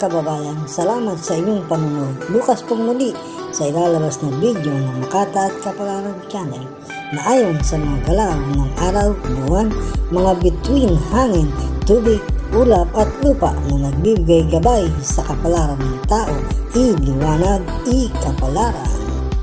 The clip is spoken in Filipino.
kababayan, salamat sa inyong panunod. Bukas pong muli sa ilalabas na video ng Makata at Kapalaran Channel na ayon sa mga galaw ng araw, buwan, mga bituin, hangin, tubig, ulap at lupa na nagbibigay gabay sa kapalaran ng tao, iliwanag, ikapalaran.